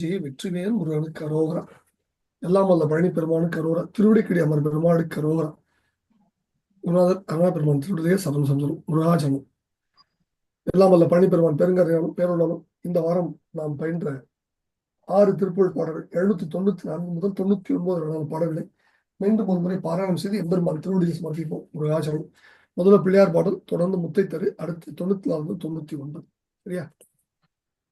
ஜெய வெற்றிவேல் முருகனுக்கு அரோகரா. எல்லாம் வல்ல பழனி பெருமானுக்கு அரோகரா. திருவிடைக்கடி அமர் பெருமாளுக்கு அரோகரா. குருநாதர் அருணா பெருமான் திருவிடையே சரணம் சஞ்சலம் முருகாஜனம். எல்லாம் வல்ல பழனி பெருமான் பெருங்கரையாலும் பேருள்ளலும் இந்த வாரம் நாம் பயின்ற ஆறு திருப்புள் பாடல்கள் எழுநூத்தி தொண்ணூத்தி நான்கு முதல் தொண்ணூத்தி ஒன்பது வரையான பாடல்களை மீண்டும் ஒரு முறை பாராயணம் செய்து எம்பெருமான் திருவடியை சமர்ப்பிப்போம். முருகாஜனம். முதல்ல பிள்ளையார் பாடல் தொடர்ந்து முத்தை தரு அடுத்து தொண்ணூத்தி நாலு தொண்ணூத்தி ஒன்பது. சரியா?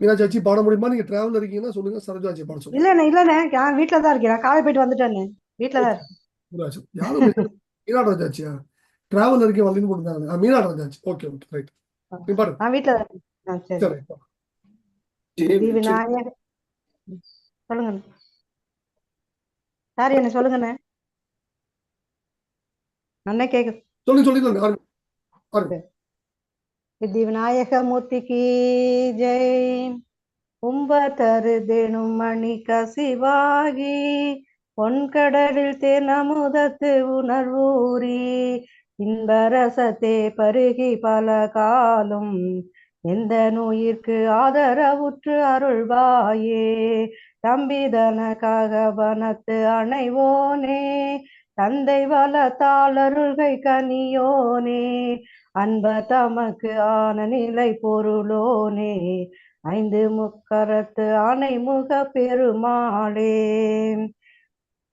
மீனாட்சி பாட முடியுமா? நீங்க டிராவல் இருக்கீங்கன்னா சொல்லுங்க. சரோஜாச்சி பாட சொல்லுங்க. இல்லண்ணே இல்லண்ணே. நான் வீட்டுல தான் இருக்கேன். காலை போயிட்டு வந்துட்டேனே வீட்டுல தான் யாரும் மீனாட் ராஜாச்சியா டிராவல் இருக்கே வலிந்து போட்டுருந்தாங்க. மீனாட் ராஜாச்சி ஓகே ஓகே ரைட் நீ பாரு நான் வீட்டுல தான் இருக்கேன். சரி. சொல்லுங்க. சாரி என்ன? சொல்லுங்கண்ணே. அண்ணே கேக்கு சொல்லி சொல்லி சித்தி விநாயக மூர்த்திக்கு ஜெய். கும்ப தருதெனும் மணி கசிவாகி பொன்கடலில் தேனமுதத்து உணர்வூரி இன்பரசத்தே பருகி பல காலம் எந்த நோயிற்கு ஆதரவுற்று அருள்வாயே. தம்பிதனக்காக வனத்து அணைவோனே தந்தை வளத்தாளருள்கை கனியோனே. அன்ப தமக்கு ஆன நிலை பொருளோனே ஐந்து முக்கரத்து ஆணை முக பெருமாளே.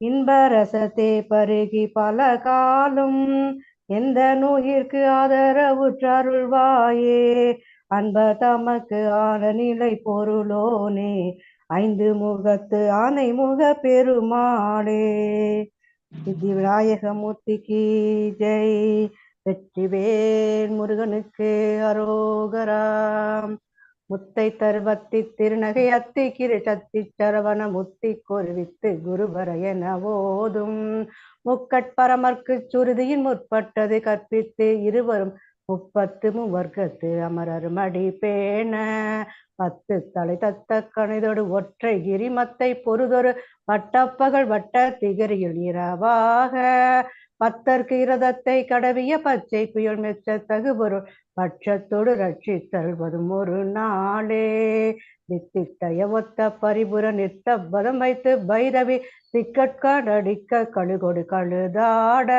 இன்பரசத்தை பருகி பல காலம் எந்த நோயிற்கு ஆதரவுற்றருள்வாயே அன்ப தமக்கு ஆன நிலை பொருளோனே ஐந்து முகத்து ஆனை முக பெருமாளே. சித்தி ஜெய். வெற்றிவேல் முருகனுக்கு அரோகராம் முத்தை தருவத்தி திருநகை அத்தி கிரி சத்தி சரவண முத்தி கொருவித்து குருவர என ஓதும் முக்கட்பரமர்க்கு சுருதியின் முற்பட்டது கற்பித்து இருவரும் முப்பத்து மூவர்க்கத்து அமரர் மடி பேண பத்து தலை தத்த கணிதொடு ஒற்றை கிரிமத்தை பொறுதொரு வட்டப்பகல் வட்ட திகரியில் இரவாக. பத்தர்க்கு இரதத்தை கடவிய பச்சை புயல் மெச்ச தகுபொருள் பட்சத்தோடு ரட்சித்தல்வதும் ஒரு நாளே. நித்திட்டய ஒத்த பரிபுர நித்த பதம் வைத்து பைரவி திக்கட்காடடிக்க கழுகொடு கழுதாட.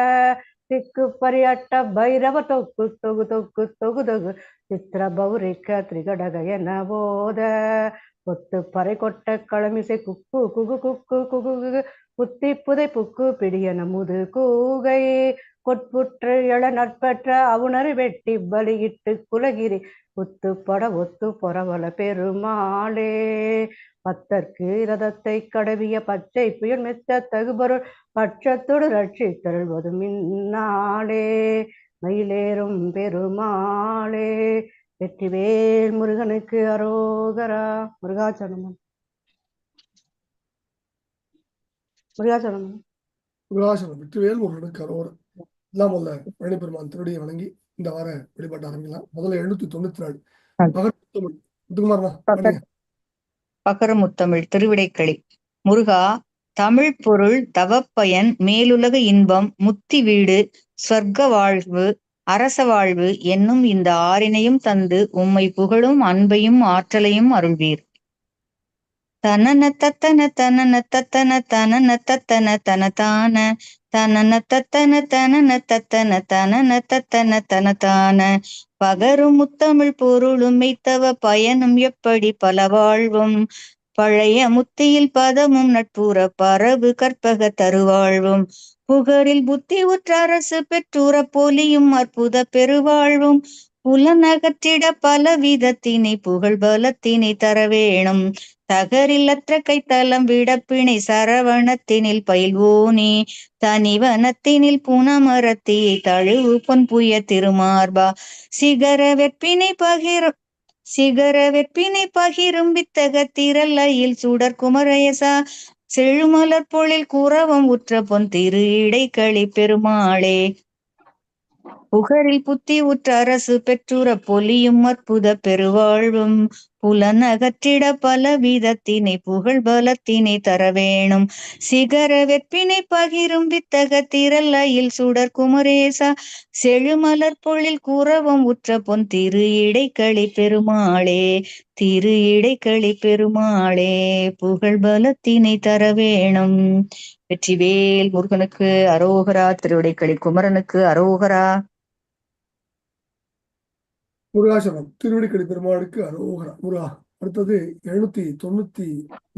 திக்கு பரியாட்ட பைரவ தொக்கு தொகு தொக்கு தொகு தொகு சித்திர பௌரிக்க திரிகடக என போத. கொத்து பறை கொட்ட களமிசை குக்கு குகு குக்கு குகு குகு. புத்தி புதை புக்கு பிடியன முது கூகை. கொட்புற்று எழ நற்பற்ற அவுணர் வெட்டி பலியிட்டு குலகிரி. ஒத்து பட ஒத்து பொறவல பெருமாளே. பத்தர்க்கு ரதத்தை கடவிய பச்சை புயல் மெச்ச தகுபொருள். பட்சத்தோடு ரட்சி தருள்வது மின்னாளே மயிலேறும் பெருமாளே. வெற்றிவேல் முருகனுக்கு அரோகரா. முருகாச்சரணம் முருகாச்சரணம் முருகாசனம் வெற்றிவேல் முருகனுக்கு அரோகரா. எல்லாம் வல்ல பழனி பெருமான் திருவடியை வணங்கி இந்த வார வழிபாட்டு ஆரம்பிக்கலாம். முதல்ல எழுநூத்தி தொண்ணூத்தி நாலு. பண்ணுங்க பகரமுத்தமிழ் திருவிடைக்களி. முருகா தமிழ் பொருள் தவப்பயன் மேலுலக இன்பம் முத்தி வீடு சொர்க்க வாழ்வு அரச வாழ்வு என்னும் இந்த ஆறினையும் தந்து உம்மை புகழும் அன்பையும் ஆற்றலையும் அருள்வீர். தனன தத்தன தனன தத்தன தனன தத்தன தனதான தனன தத்தன தனன தத்தன தனன தத்தன தனதான. பகரும் முத்தமிழ் பொருளும் மெய்த்தவ பயனும் எப்படி பல வாழ்வும்? பழைய முத்தியில் பதமும் நட்புற பரவு கற்பக தருவாழ்வும். புகரில் புத்தி உற்ற அரசு பெற்றுற பொலியும் அற்புத பெருவாழ்வும். புலனகற்றிட பல விதத்தினை புகழ் பலத்தினை தர வேணும். தகரில்லற்ற கைத்தலம் விடப்பிணை சரவணத்தினில் பயில்வோனே தனிவனத்தினில் புனமரத்தியை தழுவு பொன் புய திருமார்பா. சிகர வெற்பினை பகிரும் சிகர வெற்பினை பகிரும் வித்தக திரல்லையில் சுடர் குமரயசா. செழுமலர் பொழில் கூறவம் உற்ற பொன் திரு இடைக்களி பெருமாளே. புகழில் புத்தி உற்ற அரசு பெற்றுற பொலியும் அற்புத பெருவாழ்வும். புலனகற்றிட பல விதத்தினை புகழ் பலத்தினை தர வேணும். சிகர வெற்பினை பகிரும் வித்தக திரல்லையில் சுடர் குமரேசா. செழுமலர் பொழில் கூறவும் உற்ற பொன் திரு இடைக்களி பெருமாளே. திரு இடைக்களி பெருமாளே புகழ் பலத்தினை தர வேணும். வெற்றிவேல் முருகனுக்கு அரோகரா திருவிடைக்களி குமரனுக்கு அரோகரா. முருகாசனம் திருவடிக்கடி பெருமாளுக்கு அரோகரா முருகா. அடுத்தது எழுநூத்தி தொண்ணூத்தி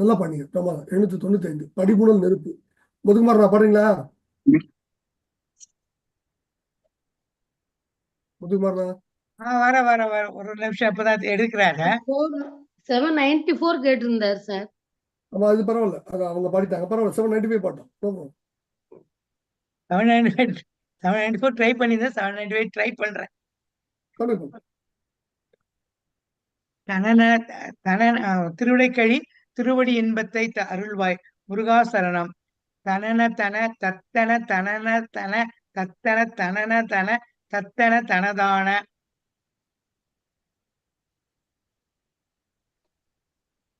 நல்லா பண்ணீங்க பிரமாதம் எழுநூத்தி தொண்ணூத்தி ஐந்து படிப்புணல் நெருப்பு. முதுகுமார் நான் பாடுறீங்களா? முதுகுமார் வர வர வர. ஒரு நிமிஷம் இப்பதான் எடுக்கிறாங்க. செவன் நைன்டி ஃபோர் கேட்டிருந்தார் சார் ஆமா அது பரவாயில்ல. அது அவங்க பாடிட்டாங்க. பரவாயில்ல seven ninety five bottom. Seven ninety five seven ninety four try பண்ணியிருந்தேன் செவன் நைன்டி ஃபைவ் ட்ரை பண்றேன் தனன தன திருவிடைக்கழி திருவடி இன்பத்தை த அருள்வாய். முருகா சரணம். தனன தன தத்தன தனன தன தத்தன தனன தன தத்தன தனதான.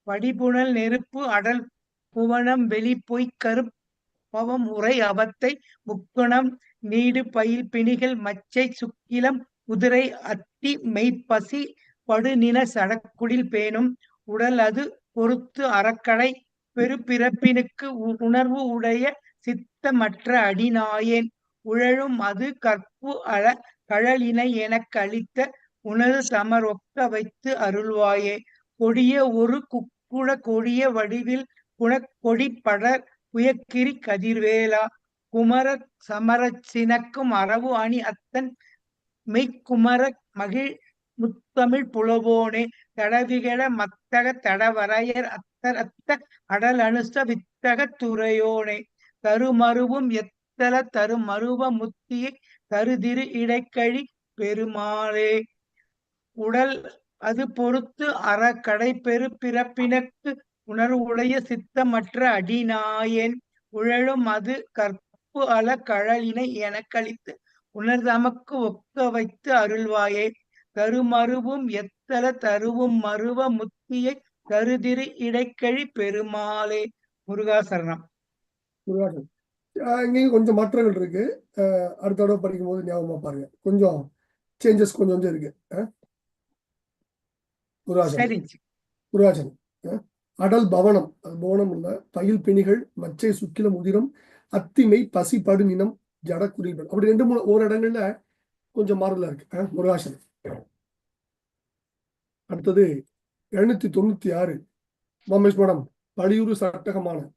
படிபுணல் நெருப்பு அடல் புவனம் வெளி பொய் கருப்பவம் உரை அவத்தை முக்குணம் நீடு பயில் பிணிகள் மச்சை சுக்கிலம் குதிரை அத்தி மெய்ப்பசி படுநின சடக்குடில் பேணும் உடல் அது பொறுத்து அறக்கடை பெருபிறப்பினுக்கு உணர்வு உடைய சித்தமற்ற அடிநாயேன். உழலும் அது கற்பு அழ கழலினை எனக்கு அளித்த உனது சமர் ஒக்க வைத்து அருள்வாயே. கொடிய ஒரு குக்குள கொடிய வடிவில் குணக் கொடி படர் உயக்கிரி கதிர்வேலா. குமர சமர சினக்கும் அரவு அணி அத்தன் மெய்க்குமர மகிழ் முத்தமிழ் புலவோனே தடவிகட மத்தக தடவரையர் அத்தர் அத்த அடல் அனுச வித்தக துறையோனே. தருமருவும் எத்தல தருமருவ முத்தியை தருதிரு இடைக்கழி பெருமாளே. உடல் அது பொறுத்து அற கடை பெரு பிறப்பினக்கு உணர்வுடைய சித்தமற்ற அடிநாயேன். உழலும் அது கற்பு அல கழலினை எனக்களித்து உணர்தமக்கு ஒக்க வைத்து அருள்வாயே. தருமருவும் எத்தல தருவும் மருவ முத்தியை தருதிரு இடைக்கழி பெருமாளே. முருகாசரணம் இங்கேயும் கொஞ்சம் மாற்றங்கள் இருக்கு. அடுத்த தடவை படிக்கும் போது ஞாபகமா பாருங்க. கொஞ்சம் சேஞ்சஸ் கொஞ்சம் கொஞ்சம் இருக்கு. முருகாசனம் ஆஹ் அடல் பவனம். அது பவனம் இல்ல. பயில் பிணிகள் மச்சை சுக்கிலம் உதிரம் அத்திமை பசி படுநினம் ஜட குறிகள் அப்படி ரெண்டு மூணு ஒரு இடங்கள்ல கொஞ்சம் மாறுதலா இருக்கு. முருகாசனம் அடுத்தது எழுநூத்தி தொண்ணூத்தி ஆறு மமேஷ் மேடம் பழியுறு சட்டகமான.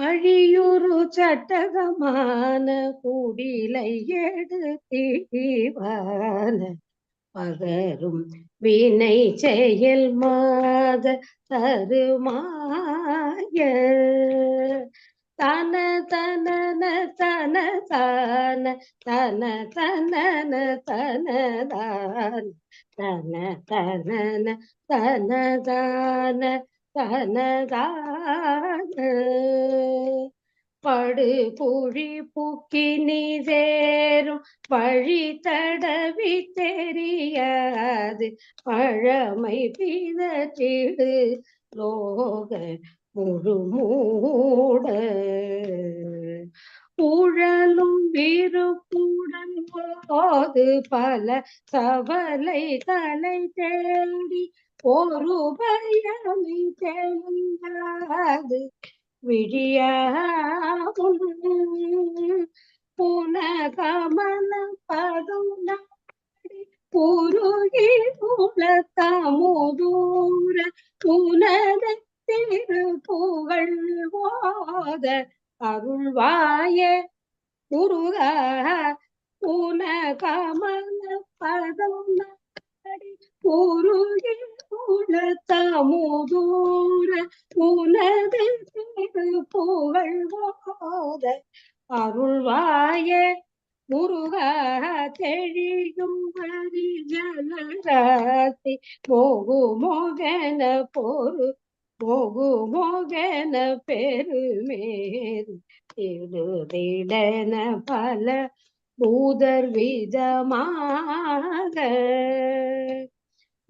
பழியூரு சட்டகமான குடிலை எடுத்தீவான. பகரும் வினை செயல் மாத தருமாய. தன தன தன தன தன தன தனதான தன தன. தன தனன தனதான தனதான படு புழி புக்கி நீதேரும் வழி தடவி தெரியாது. பழமை பிதற்றிடு லோக ஒரு மூட ஊழலும் விருப்புடன் போது பல சவலை தலை தேடி ஒரு பயமை தெளியாது விடிய புனகமன பதம் நாடி புருகி புலத்தமுதூர புனத திருப்புகழ் வாத அருள்வாயே முருகா. புனகமன பதம் நாடி புருகி புலத்தமுதூர புனத திருப்புகழ் வாத அருள்வாயே முருகா. தெழியும் வரி ஜலராசி போகு மோகன பொரு போகு மோகன பெருமேறு திருதிடன பல பூதர் விதமாக.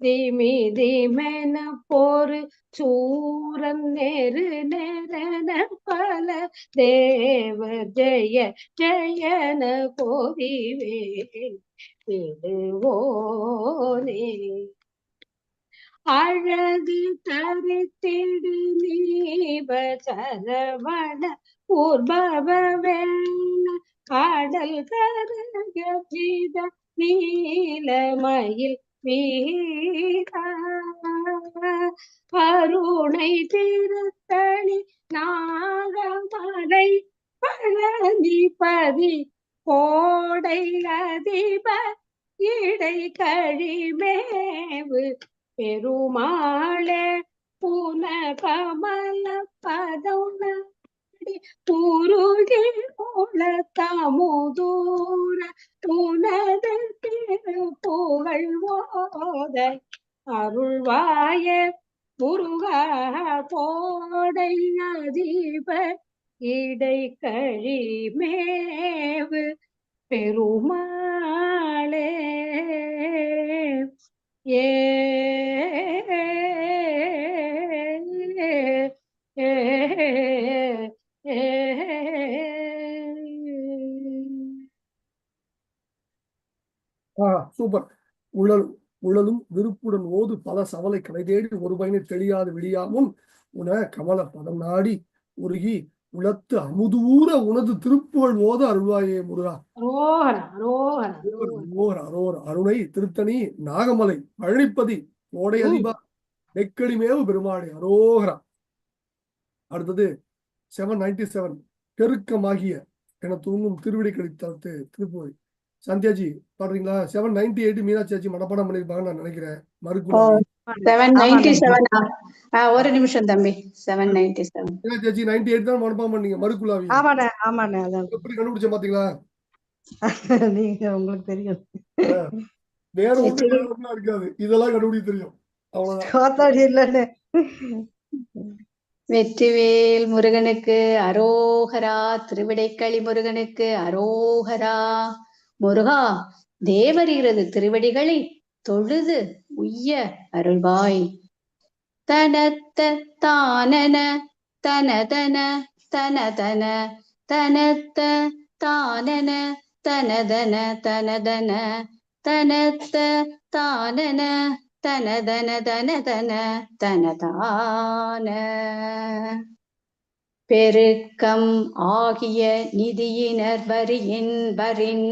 திமி திமென போரு சூரன் நெரு நெரன பல தேவ ஜெய ஜெயன கோதிவே விடுவோனே. அழகு தரித்திடு நீப சரவண பூர்பவேண கடல் கரகித நீலமயில் வீரா. கருணை திருத்தணி நாகமலை பழனிபதி கோடை அதிப இடை கழிமேவு பெருமாளே புன கமல பதவுனடி புருகி உள தமுதூர உனது திருப்புகழ் ஓத. அருள்வாய முருகா போடை அதிப இடை கழி மேவு பெருமாளே. சூப்பர். உழல் உழலும் விருப்புடன் ஓது பல சவலை கடை தேடி ஒரு பயனை தெளியாது விழியாமுன் உன கமல பதம் நாடி உருகி உளத்து அமுதூர உனது திருப்புகழ் ஓத அருள்வாயே முருகா. அரோகரா அரோர் அருணை திருத்தணி நாகமலை பழனிப்பதி கோடை அதிபா நெக்கடிமேவு பெருமாளை அரோகரா அடுத்தது செவன் நைன்டி செவன் பெருக்கமாகிய என தூங்கும் திருவிடை கழித்தலத்து திருப்புகழ் சந்தியாஜி பாடுறீங்களா? செவன் நைன்டி எயிட் மீனாட்சி மனப்பாடம் பண்ணிருப்பாங்கன்னு நான் நினைக்கிறேன். மறுக்குள்ள செவன் நைன்டி. செவன் ஒரு நிமிஷம் தம்பி. Seven ninety seven ninety eight தான் மனப்பாடம் பண்ணீங்க ஆமாண்ணே ஆமாண்ணே அதான் எப்படி கண்டுபிடிச்ச பாத்தீங்களா? நீங்க உங்களுக்கு தெரியும். வேற ஒண்ணு வேற ஒண்ணும் இருக்காது. இதெல்லாம் கண்டுபிடிக்க தெரியும். அவ்வளவுதான். இல்லைன்னு வெற்றிவேல் முருகனுக்கு அரோகரா திருவிடைக்களி முருகனுக்கு அரோகரா. முருகா தேவரீரது திருவடிகளை தொழுது உய்ய அருள்வாய். தனத்த தானன தனதன தனதன தனத்த தானன தனதன தனதன தனத்த தானன தனதன தனதன தனதான. பெருக்கம் ஆகிய நிதியினர் வரியின் வரின்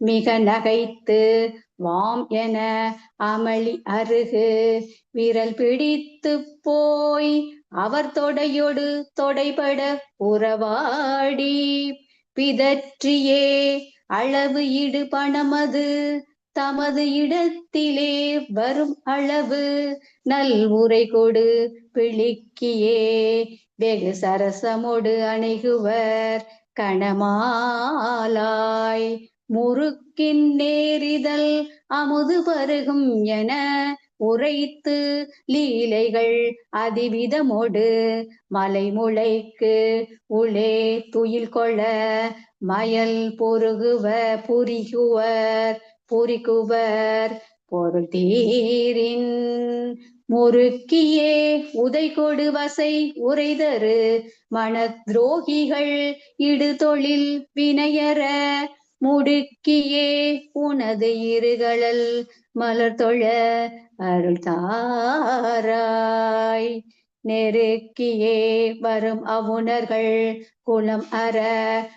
மிக நகைத்து வாம் என அமளி அருகு. விரல் பிடித்து போய் அவர் தொடையொடு தொடைபட உறவாடி. பிதற்றியே அளவு இடு பணமது. தமது இடத்திலே வரும் அளவு. நல் உரை கொடு பிளிக்கியே வெகு சரசமொடு அணைகுவர் கணமாலாய் முறுக்கின் நேரிதல் அமுது பருகும் என உரைத்து லீலைகள் அதிவிதமொடு மலைமுளைக்கு உளே துயில் கொள மயல் பொருகுவ புரிகுவர் புரிகுவர். பொருள் தீரின் முறுக்கியே உதை கொடு வசை உரைதரு மனத்ரோகிகள் இடு தொழில் வினையற முடுக்கியே உனது இருகளல் மலர் தொழ அருள் தாராய். நெருக்கியே வரும் அவுணர்கள் குளம் அற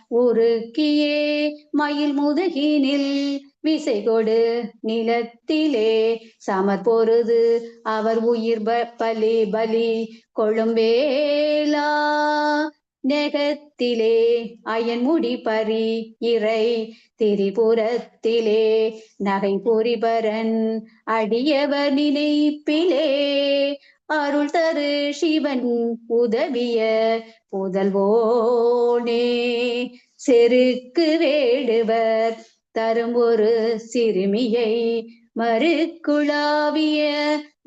உருக்கியே மயில் முதுகினில் விசை கொடு நிலத்திலே. சமர் பொருது அவர் உயிர் பலி பலி கொழும்பேலா. நெகத்திலே அயன் முடி பறி இறை திரிபுரத்திலே நகை புரிபரன் அடியவர் நினைப்பிலே. அருள் தரு சிவன் உதவிய புதல்வோனே செருக்கு வேடுவர் தரும் ஒரு சிறுமியை மறுக்குழாவிய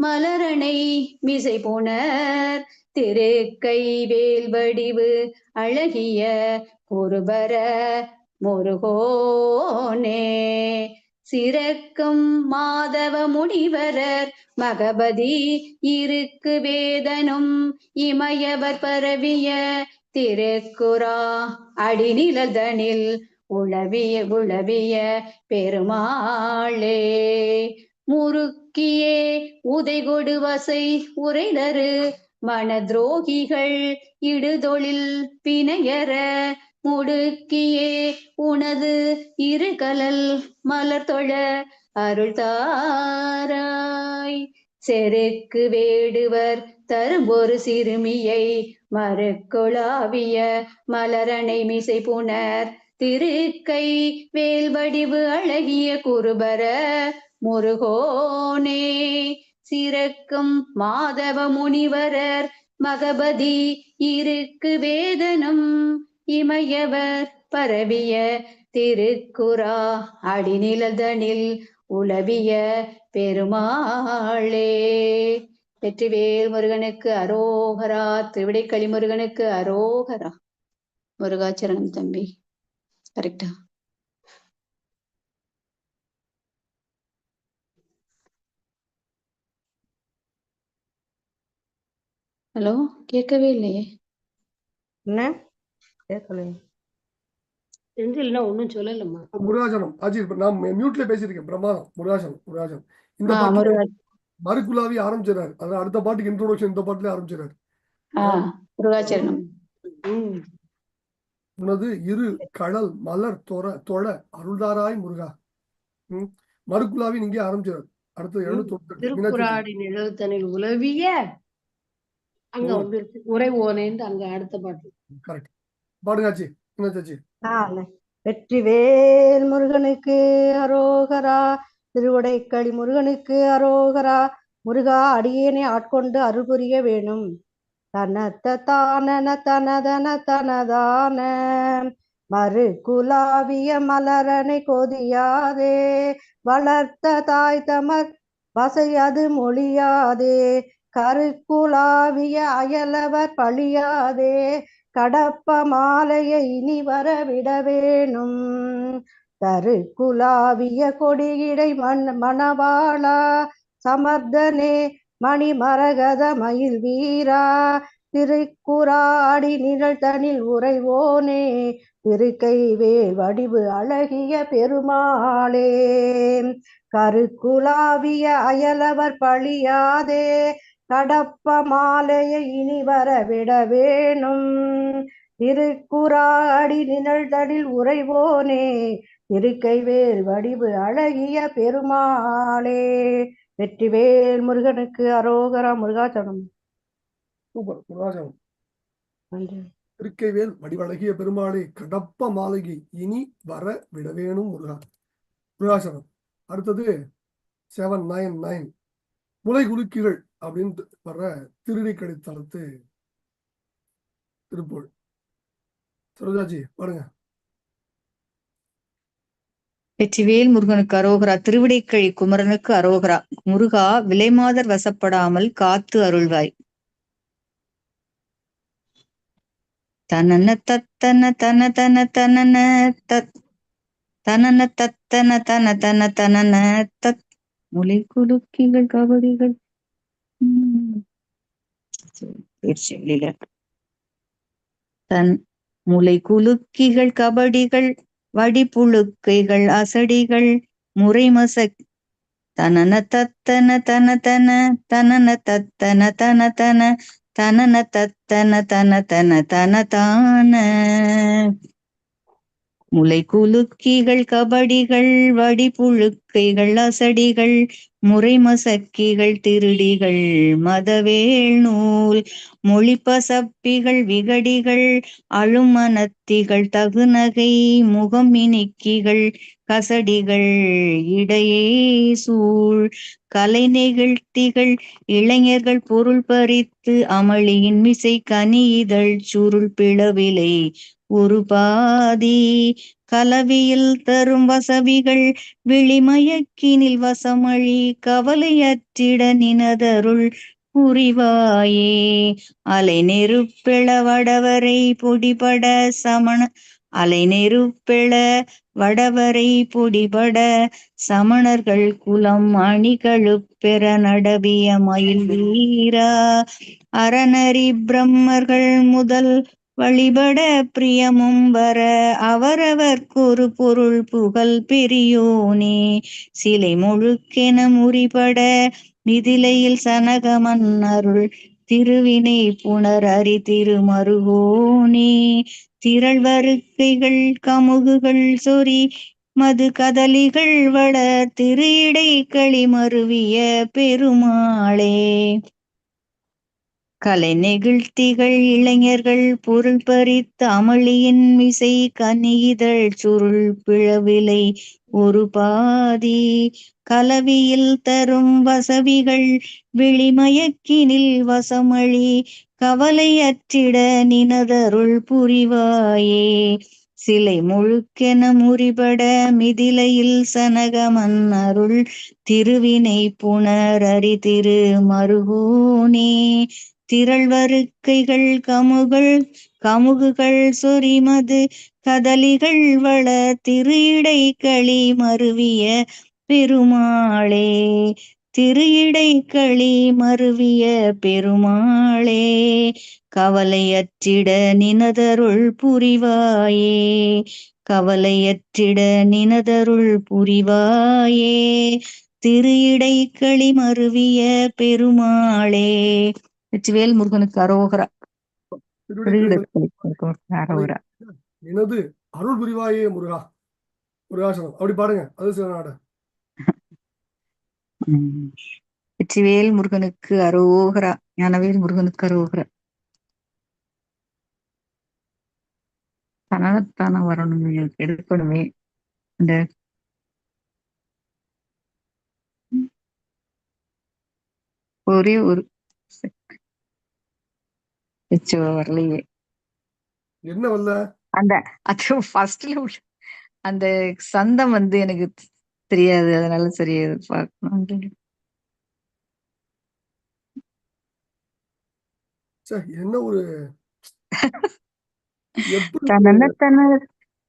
மலரணை மிசை போனர். திருக்கை வேல் வடிவு அழகிய பொறுபர முருகோனே. சிறக்கும் மாதவ முனிவரர் மகபதி இருக்கு வேதனும் இமயவர் பரவிய திருக்குறா அடிநிலதனில் உளவிய உளவிய பெருமாளே. முறுக்கியே உதைகொடு வசை உரைதரு மனதுரோகிகள் இடுதொழில் பிணையற முடுக்கியே உனது இருகலல் மலர் தொழ அருள் தாராய். செருக்கு வேடுவர் தரும் ஒரு சிறுமியை மறுக்குழாவிய மலரணை மிசை புனர் திருக்கை வேல்வடிவு அழகிய குருபர முருகோனே. சிறக்கும் மாதவ முனிவரர் மகபதி இருக்கு வேதனம் இமையவர் பரவிய திருக்குறா அடிநிலதனில் உளவிய பெருமாளே. வெற்றிவேல் முருகனுக்கு அரோகரா திருவிடைக்களி முருகனுக்கு அரோகரா. முருகாச்சரணம் தம்பி. கரெக்டா? ஹலோ கேட்கவே இல்லையே. என்ன? கேட்கலையே. செந்தில்னா ஒண்ணும் சொல்லலம்மா. முருகாசனம். அஜித் நான் மியூட்ல பேசியிருக்கேன். பிரமாதம். முருகாசனம் முருகாசனம். இந்த ஆ பாட்டு முருகா மறுக்குலாவி ஆரம்பிச்சிடறாரு. அதான் அடுத்த பாட்டுக்கு இன்ட்ரோடக்ஷன் இந்த பாட்டுல ஆரம்பிச்சிடறாரு. ஆ முருகாச்சரணம் உனது இரு கடல் மலர் தொர தொழ அருள்தாராய் முருகா. ம் மறுக்குலாவி இங்கே ஆரம்பிச்சிடாரு அடுத்து எழுநூத்தி உலவிய அங்க ஓ. வந்து இருக்கு. உறைவோனேன்னு அங்க அடுத்த பாட்டு கரெக்ட் பாடுங்காச்சி என்னாச்சாச்சு நாலு வெற்றிவேல் முருகனுக்கு அரோகரா திருவடைக்களி முருகனுக்கு அரோகரா முருகா அடியேனை ஆட்கொண்டு அருள் புரிய வேணும் தனத்த தானன தனதன தனதான மறு குலாவிய மலரனை கொதியாதே வளர்த்த தாய் தமர் வசையது மொழியாதே கருக்குலாவிய அயலவர் பழியாதே கடப்ப மாலையை இனி வரவிட வேணும். கருக்குலாவிய கொடியிடை மண் மணவாளா சமர்தனே மணி மரகத மயில் வீரா திருக்குறாடி நிழல் தனில் உறைவோனே திருக்கை வேல் வடிவு அழகிய பெருமாளே. கருக்குலாவிய அயலவர் பழியாதே கடப்ப மாலையை இனி வரவிட வேணும் திருக்குறாடி நிழல்தனில் உறைவோனே திருக்கைவேல் வடிவு அழகிய பெருமாளே. வெற்றிவேல் முருகனுக்கு அரோகரா முருகாச்சரணம் சூப்பர் முருகாசனம் நன்றி. திருக்கைவேல் வடிவழகிய பெருமாளே கடப்ப மாளிகை இனி வர விட வேணும் முருகா முருகாசனம் அடுத்தது செவன் நைன் நைன் முளை குலுக்கிகள் அப்படின்னு வர்ற திருடி கடித்தளத்து திருப்பூர். சரோஜாஜி பாருங்க வெற்றிவேல் முருகனுக்கு அரோகரா திருவிடைக்கழி குமரனுக்கு அரோகரா. முருகா விலைமாதர் வசப்படாமல் காத்து அருள்வாய். தனன தத்தன தன தன தனன தத். தனன தத்தன தன தன தனன தத். முளை குலுக்கிகள் கபடிகள் பேர் தன் முளை குலுக்கிகள் கபடிகள் வடிப்புழுக்கைகள் அசடிகள் முறைமசக் தனன தத்தன தனதன தன தனன தத்தன தனதன தன தனன தத்தன தனதன தனதான முளை குலுக்கிகள் கபடிகள் வடிபுழுக்கைகள் அசடிகள் முறைமசக்கிகள் திருடிகள் மதவேள் நூல் மொழிப்பசப்பிகள் விகடிகள் அழுமனத்திகள் தகுநகை முகமினிக்கிகள் கசடிகள் இடையே சூழ் கலை நெகிழ்த்திகள் இளைஞர்கள் பொருள் பறித்து அமளியின் மிசை கனி இதழ் சுருள் பிளவிலை ஒரு பாதி கலவியில் தரும் வசவிகள் விழிமயக்கினில் வசமழி கவலையற்றிட நினதருள் புரிவாயே. அலை நெருப்பிளவடவரை பொடிபட சமண அலை நெருப்பெழ வடவரை பொடிபட சமணர்கள் குலம் அணிகளுப்பெற நடவிய மயில் வீரா. அறநறி பிரம்மர்கள் முதல் வழிபட பிரியமும் வர அவரவர்க்கொரு பொருள் புகழ் பெரியோனே. சிலை முழுக்கென முறிபட மிதிலையில் சனக மன்னருள் திருவினை புனர் அரி திருமருகோனே. திரள் வருக்கைகள் கமுகுகள் சொறி மது கதலிகள் வள திரு இடை களி மருவிய பெருமாளே. கலை நெகிழ்த்திகள் இளைஞர்கள் பொருள் பறித்த அமளியின் மிசை கனிதழ் சுருள் பிழவிலை ஒரு பாதி கலவியில் தரும் வசவிகள் விழிமயக்கினில் வசமழி கவலை அற்றிட நினதருள் புரிவாயே. சிலை முழுக்கென முறிபட மிதிலையில் சனக மன்னருள் திருவினை புனர் அரி திரு மருகோனே. திரள் வருக்கைகள் கமுகள் கமுகுகள் சொரிமது கதலிகள் வள திரு இடை களி மருவிய பெருமாளே. திரு இடை களி மருவிய பெருமாளே. கவலையற்றிட நினதருள் புரிவாயே. கவலையற்றிட நினதருள் புரிவாயே. திரு இடை களி மருவிய பெருமாளே. வெற்றிவேல் முருகனுக்கு அரோகரா அரோகரா. எனது அருள் புரிவாயே முருகா. முருகாசனம். அப்படி பாருங்க. அது சில நாடு. வெற்றிவேல் முருகனுக்கு அரோகரா. ஞானவேல் முருகனுக்கு அரோகரா. தனத்தான வரணும் எடுக்கணுமே. இந்த ஒரே ஒரு அச்சோ, வரலையே என்ன வல்ல? அந்த அது ஃபர்ஸ்ட்ல அந்த சந்தம் வந்து எனக்கு தெரியாது. அதனால சரி பார்க்கணும். என்ன ஒரு தன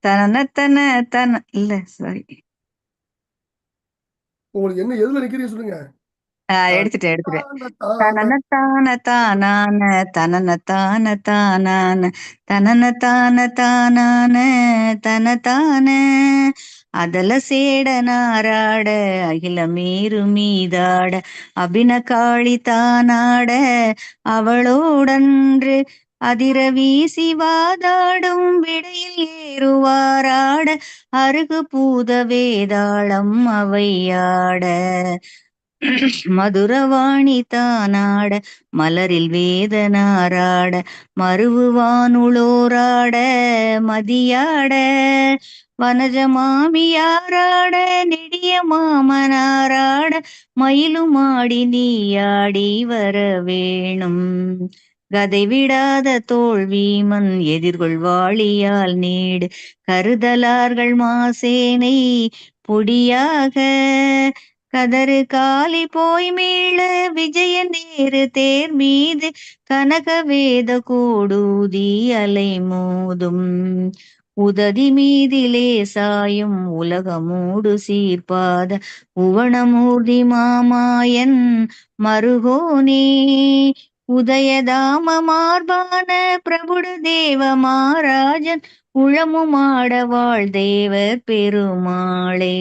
தனன தன தன இல்ல சாரி உங்களுக்கு என்ன எதுல நிக்கிறீங்க சொல்லுங்க. எடுத்துட்டேன் எடுத்துட்டேன். தான, தான, தனன தான தானான தான தானான தனன தான தானான தன தான. அதல சேட நாராட அகில மீறு மீதாட அபின காளி தானாட அவளோடன்று அதிர வீசி வாதாடும் விடையில் ஏறுவாராட அருகு பூத வேதாளம் அவையாட. மதுரவாணி தானாட மலரில் வேதனாராட மருவுவானுளோராட மதியாட வனஜ மாமியாராட நெடிய மாமனாராட மயிலுமாடி நீயாடி வர வேணும். கதை விடாத தோல்வீமன் எதிர்கொள்வாளியால் நீடு. கருதலார்கள் மாசேனை பொடியாக கதறு காலி போய் மீள விஜய நேரு தேர் மீது கனக வேத கூடூதி அலை மோதும். உததி மீதிலே சாயும் உலகமூடு சீர்பாத உவணமூர்த்தி மாமாயன் மருகோனே. உதயதாம மார்பான பிரபுட தேவ மாராஜன் உளமுமாட வாழ் தேவர் பெருமாளே.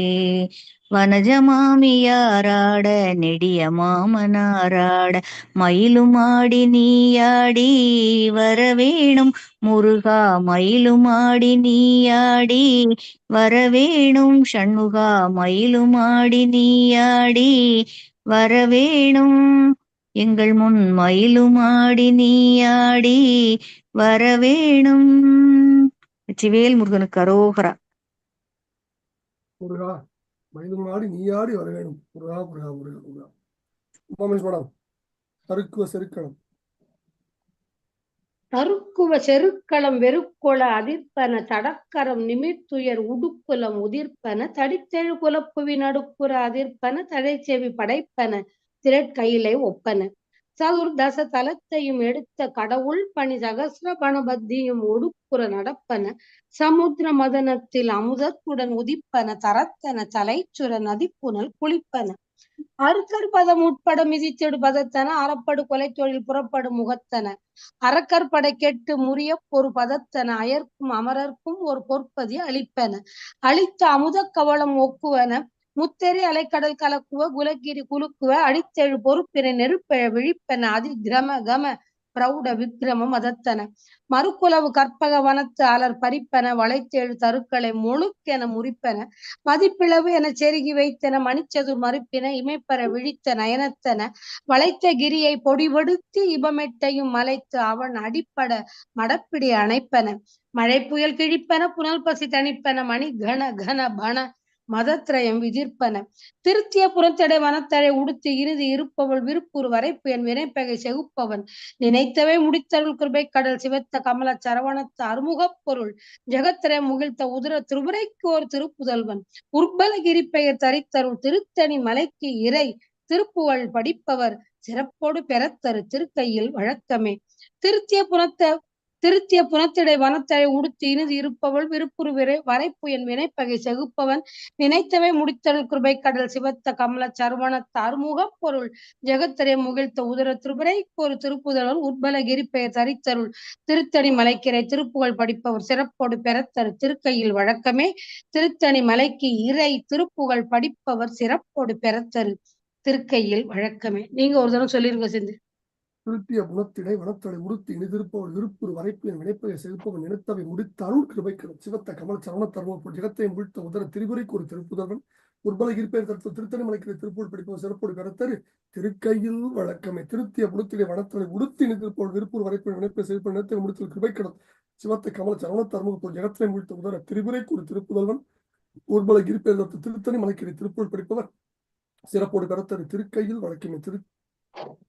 வனஜமாமியாராட நெடிய மாமனாராட மயிலுமாடி நீயாடி வரவேணும் முருகா மயிலுமாடி நீயாடி வரவேணும் ஷண்முகா மயிலுமாடி நீயாடி வரவேணும் எங்கள் முன் மயிலுமாடி நீயாடி வரவேணும் வெற்றிவேல் முருகனுக்கு அரோகரா. முருகா மனித முன்னாடி நீயாடி வர வேணும் முருகா முருகா முருகா முருகா. உமாமேஷ் மேடம் சறுக்குவ செருக்கணும் தருக்குவ செருக்களம் வெறுக்கொள அதிர்ப்பன தடக்கரம் நிமித்துயர் உடுக்குலம் உதிர்ப்பன தடித்தெழு குலப்புவி நடுப்புற அதிர்ப்பன தடைச்செவி படைப்பன திரட்கையிலை ஒப்பன. சதுர்தச தலத்தையும் எடுத்த கடவுள் பணி சகசிர பணபத்தியும் நடப்பன. சமுத்திர மதனத்தில் அமுதத்துடன் உதிப்பன. தரத்தன தலைச்சுர நதிப்புனல் குளிப்பன. அருக்கர் பதம் உட்பட மிதிச்செடு பதத்தன. அறப்படு கொலை தொழில் புறப்படும் முகத்தன அரக்கற்படை கெட்டு முறிய ஒரு பதத்தன. அயர்க்கும் அமரர்க்கும் ஒரு பொற்பதி அளிப்பன. அளித்த அமுத கவளம் ஒக்குவன. முத்தெறி அலைக்கடல் கலக்குவ குலகிரி குலுக்குவ அடித்தெழு பொறுப்பினை நெருப்பெழ விழிப்பன அதி கிரம கம பிரௌட விக்ரமம் மதத்தன மறுக்குலவு கற்பக வனத்து அலர் பறிப்பன வளைத்தெழு தருக்களை முழுக்கென முறிப்பன மதிப்பிளவு என செருகி வைத்தன மணிச்சதுர் மறுப்பின இமைப்பெற விழித்த நயனத்தன வளைத்த கிரியை பொடிபடுத்தி இபமெட்டையும் மலைத்து அவன் அடிப்பட மடப்பிடி அணைப்பன மழை புயல் கிழிப்பன புனல் பசி தணிப்பன மணி கன கன பன மதத்ரயம் விதிர்ப்பன. திருத்திய புறத்தடை வனத்தடை உடுத்து இறுதி இருப்பவள் விருப்பூர் வரைப்பு என் வினைப்பகை செகுப்பவன். நினைத்தவை முடித்தருள் கிருபை கடல் சிவத்த கமல சரவணத்த அறுமுகப் பொருள். ஜெகத்திரை முகிழ்த்த உதிர திருமுறைக்கு ஒரு திருப்புதல்வன். உற்பலகிரி பெயர் தரித்தருள் திருத்தணி மலைக்கு இறை. திருப்புகழ் படிப்பவர் சிறப்போடு பெறத்தரு திருக்கையில் வழக்கமே. திருத்திய புறத்த திருத்திய புனத்திடை வனத்தடை உடுத்தி இனிது இருப்பவள் விருப்புருவிரை வரைப்பு என் வினைப்பகை செகுப்பவன். நினைத்தவை முடித்தல் கிருபை கடல் சிவத்த கமல சர்வணத்த அறுமுகப் பொருள். ஜெகத்திரை முகிழ்த்த உதர திருபரை ஒரு திருப்புதல்வன் உட்பலகிரி பெயர் தரித்தருள். திருத்தணி மலைக்கிறை திருப்புகழ் படிப்பவர் சிறப்போடு பெறத்தரு திருக்கையில் வழக்கமே. திருத்தணி மலைக்கு இறை திருப்புகழ் படிப்பவர் சிறப்போடு பெறத்தரு திருக்கையில் வழக்கமே. நீங்க ஒரு தடவை சொல்லிருங்க சிந்து. திருத்திய குணத்திடை வனத்தலை உறுத்தி இனிதிருப்பவள் விருப்புறு வரைப்பின் வினைப்பையை செலுப்பவன் நினைத்தவை முடித்த அருள் கிருபைக்கிற சிவத்த கமல் சரண தர்ம ஜெகத்தை முழுத்த உதர திரிபுரைக்கு ஒரு திருப்புதல்வன். உற்பல இருப்பேர் தத்துவ திருத்தணி திருப்பூர் படிப்பவர் சிறப்போடு பெறத்தரு திருக்கையில் வழக்கமே திருத்திய குணத்திடை வனத்தலை உடுத்தி இனிதிருப்பவள் விருப்பூர் வரைப்பின் வினைப்பை செலுப்ப நினைத்தவை முடித்தல் கிருபைக்கிடம் சிவத்த கமல் சரண தர்ம ஜெகத்தை முழுத்த உதர திரிபுரைக்கு ஒரு திருப்புதல்வன். உற்பல இருப்பேர் தத்துவ திருத்தணி மலைக்கிற திருப்பூர் படிப்பவர் சிறப்போடு பெறத்தரு திருக்கையில் வழக்கமே திரு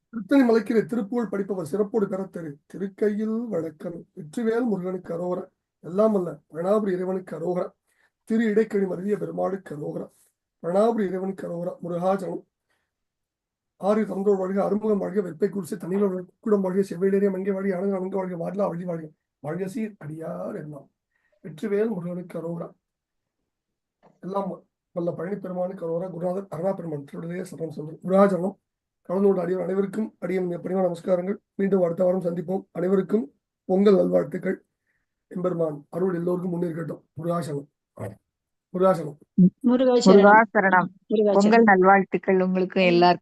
திருத்தணி மலைக்கிற திருப்புகழ் படிப்பவர் சிறப்போடு பெறத்தரு திருக்கையில் வழக்கம் வெற்றிவேல் முருகனுக்கு அரோகர. எல்லாம் அல்ல பிரணாபுரி இறைவனுக்கு அரோகர. திரு இடைக்கணி மருதிய பெருமாளுக்கு அரோகர. பிரணாபுரி இறைவனுக்கு அரோகர. முருகாஜனம். ஆறு தந்தோர் வாழ்க அறுமுகம் வாழ்க வெப்பை குடிசை தண்ணீர் குடம் வாழ்க செவ்வேடேறிய மங்கை வாழ்க அணங்கு அணங்க வாழ்க வாடலா வழி வாழ்க. வாழ்க சீர் அடியார் எல்லாம். வெற்றிவேல் முருகனுக்கு அரோகர. எல்லாம் வல்ல பழனி பெருமானுக்கு அரோகர. குருநாதர் அருணா பெருமான் திருடைய சரணம் சொல்றேன் முருகாஜனம். கலந்து கொண்ட அடியவர் அனைவருக்கும் அடியும் பணிவான நமஸ்காரங்கள். மீண்டும் அடுத்த வாரம் சந்திப்போம். அனைவருக்கும் பொங்கல் நல்வாழ்த்துக்கள். எம்பெருமான் அருள் எல்லோருக்கும் முன்னிருக்கட்டும் முருகாசனம் முருகாசனம். முருகாசரணம் முருகா சரணம் முருகாசரணம். பொங்கல் நல்வாழ்த்துக்கள் உங்களுக்கு எல்லாருக்கும்.